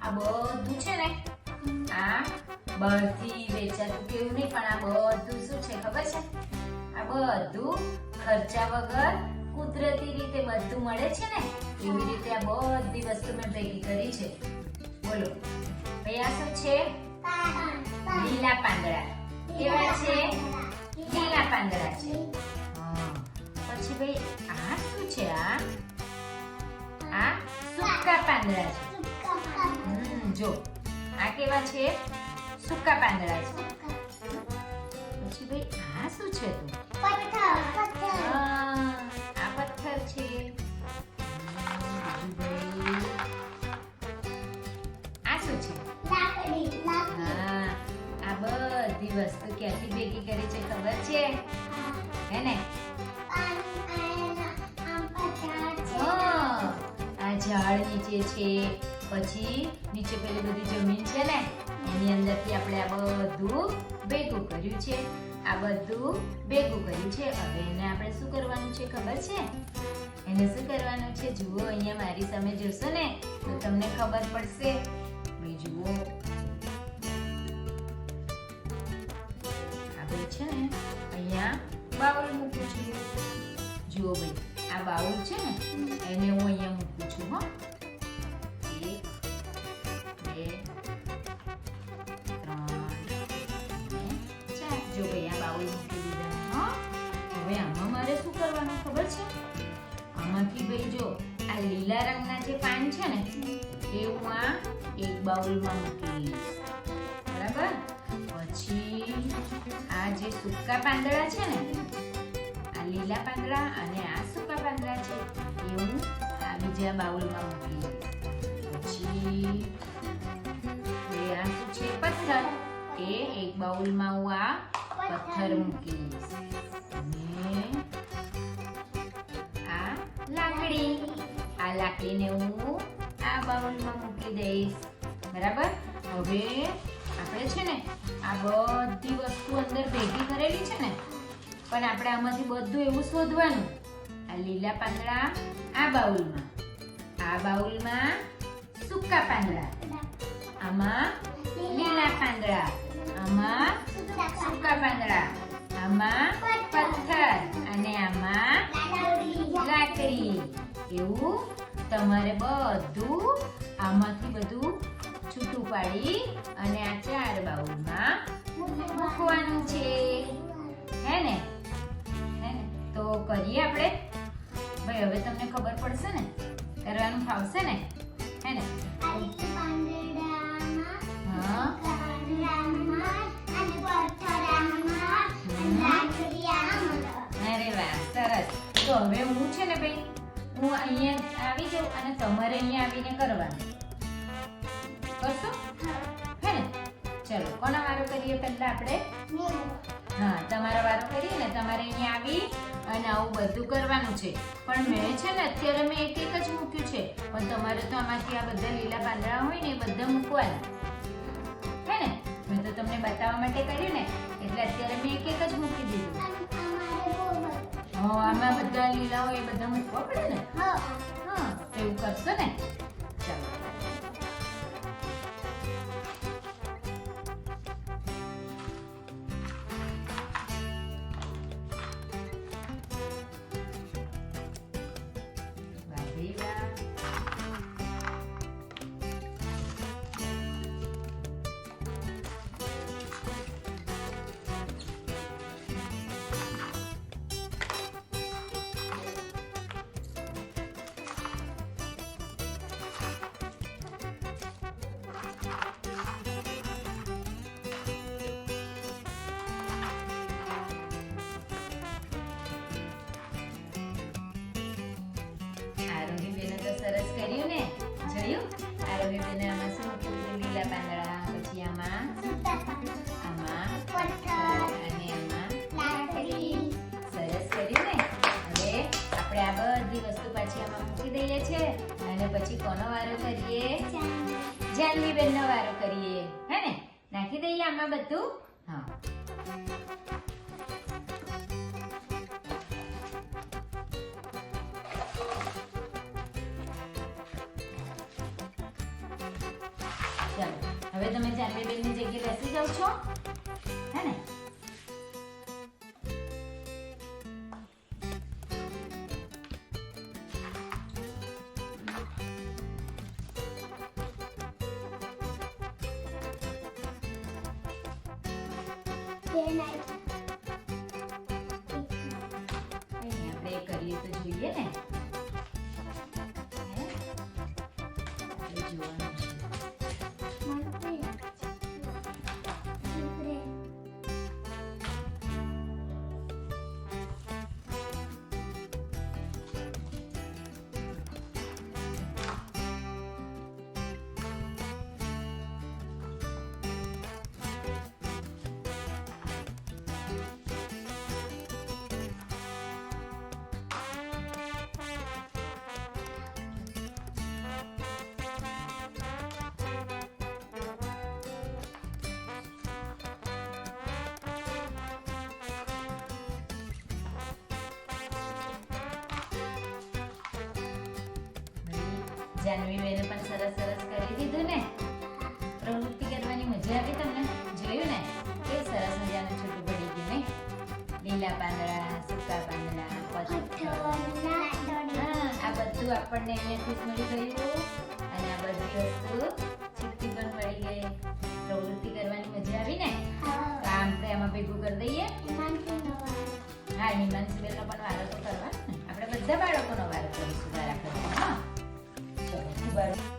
આ બધું છે ને, આ બધી વેચાતું કેવું નહીં, પણ આ બધું શું છે, ખબર છે? આ બધું ખર્ચા વગર કુદરતી રીતે બધું મળે છે ને, એવી રીતે આ બધી વસ્તુ મેં ભેગી કરી છે. બોલો, ભાઈ, આ શું છે? લીલા પાંદડા. કેવા છે? લીલા પાંદડા છે. પછી ભાઈ આ શું છે આ આ સૂકા પાંદડા છે જો આ કેવા છે? સૂકા પાંદડા છે. પછી ભાઈ આ શું છે તું? આ પથ્થર છે. આ શું છે? હા આ બધી વસ્તુ ક્યાંથી ભેગી કરી છે ખબર છે? હે ને? છે. પછી નીચે પેલી બધી જમીન છે ને, એની અંદરથી આપણે આ બધું ભેગું કર્યું છે. આ બધું ભેગું કર્યું છે. હવે એને આપણે શું કરવાનું છે ખબર છે? એને શું કરવાનું છે? જુઓ, અહીંયા મારી સામે જોશો ને, તો તમને ખબર પડશે. ભાઈ જુઓ. આપણે છે ને, અહીંયા બાઉલ મૂકું છું. જુઓ ભાઈ, આ બાઉલ છે ને, એને હું અહીંયા મૂકું છું, હો. બાઉલમાં મૂકીશ. બરાબર? પછી આ જે સૂકા પાંદડા છે ને આ લીલા પાંદડા અને આ સૂકા પાંદડા છે એ હું આ બીજા બાઉલમાં મૂકીશ પછી એ આ શું છે પથ્થર એ એક બાઉલમાં હું આ પથ્થર. મૂકીશ. અને આ લાકડી. આ લાકડીને હું આ બાઉલમાં મૂકી દઈશ. બરાબર? હવે આપણે છે ને આ બધી વસ્તુ અંદર ભેગી કરેલી છે ને, પણ આપણે આમાંથી બધું એવું શોધવાનું. આ લીલા પાંદડા આ બાઉલમાં આ બાઉલમાં સૂકા પાંદડા, આમાં લીલા પાંદડા, આમાં સૂકા પાંદડા, આમાં પથ્થર અને આમાં લાકડી. એવું તમારે બધું આમાંથી બધું છૂટું પાડી અને આ ચાર બાઉલમાં મૂકવાનું છે. હે ને? તો કરીએ આપણે? ભાઈ, હવે તમને ખબર પડશે ને? કરવાનું ફાવશે ને? હે ને? અરે વાહ, સરસ. તો હવે હું છે ને ભાઈ, હું અહીંયા આવી જાઉં અને તમારે અહીંયા આવીને કરવાનું. ચલો કોનો વારો કરીએ પહેલા આપણે? હા તમારા વારો કરીએ ને તમારે અહીંયા આવી અને આવું બધું કરવાનું છે. પણ મેં છે ને અત્યારે મેં એક એક જ મૂક્યું છે. પણ તમારે તો આમાંથી આ બધા લીલા પાંદડા હોય ને એ બધા મૂકવાના. હે ને? મેં તો તમને બતાવવા માટે કર્યું ને એટલે અત્યારે મેં એક એક જ મૂકી દીધું. હા આમાં બધા લીલા હોય એ બધા મૂકવા પડે ને? હા. હા એવું કરશો ને? આરોહીબેને આમાં શું મૂક્યું? લીલા પાંદડા પછી આમાં આમાં અને આમાં સરસ કર્યું ને હવે આપણે આ બધી વસ્તુ પાછી આમાં મૂકી દઈએ છે અને પછી કોનો વારો કરીએ જાનવીબેનનો વારો કરીએ હે ને નાખી દઈએ આમાં બધું હા ચાલો. હવે તમે જાનવી બેનની જગ્યાએ બેસી જાઓ છો. હે ને? કઈ જાનવીબેને પણ સરસ સરસ કરી દીધું ને. પ્રવૃત્તિ કરવાની મજા આવી તમને? જોયું ને? કે સરસ મજાનું છૂટું પડી ગયું નહીં? લીલા પાંદડા, સૂકા પાંદડા આ બધું આપણને અહીંયાથી મળી ગયું. અને આ બધી વસ્તુ છૂટી પણ મળી ગઈ. પ્રવૃત્તિ કરવાની મજા આવી ને? કામ આપણે એમાં ભેગું કરી દઈએ. હા હિમાંશીબેનનો પણ વારો તો કરવા. આપણે બધા બાળકોનો વારો કરીશું. everybody.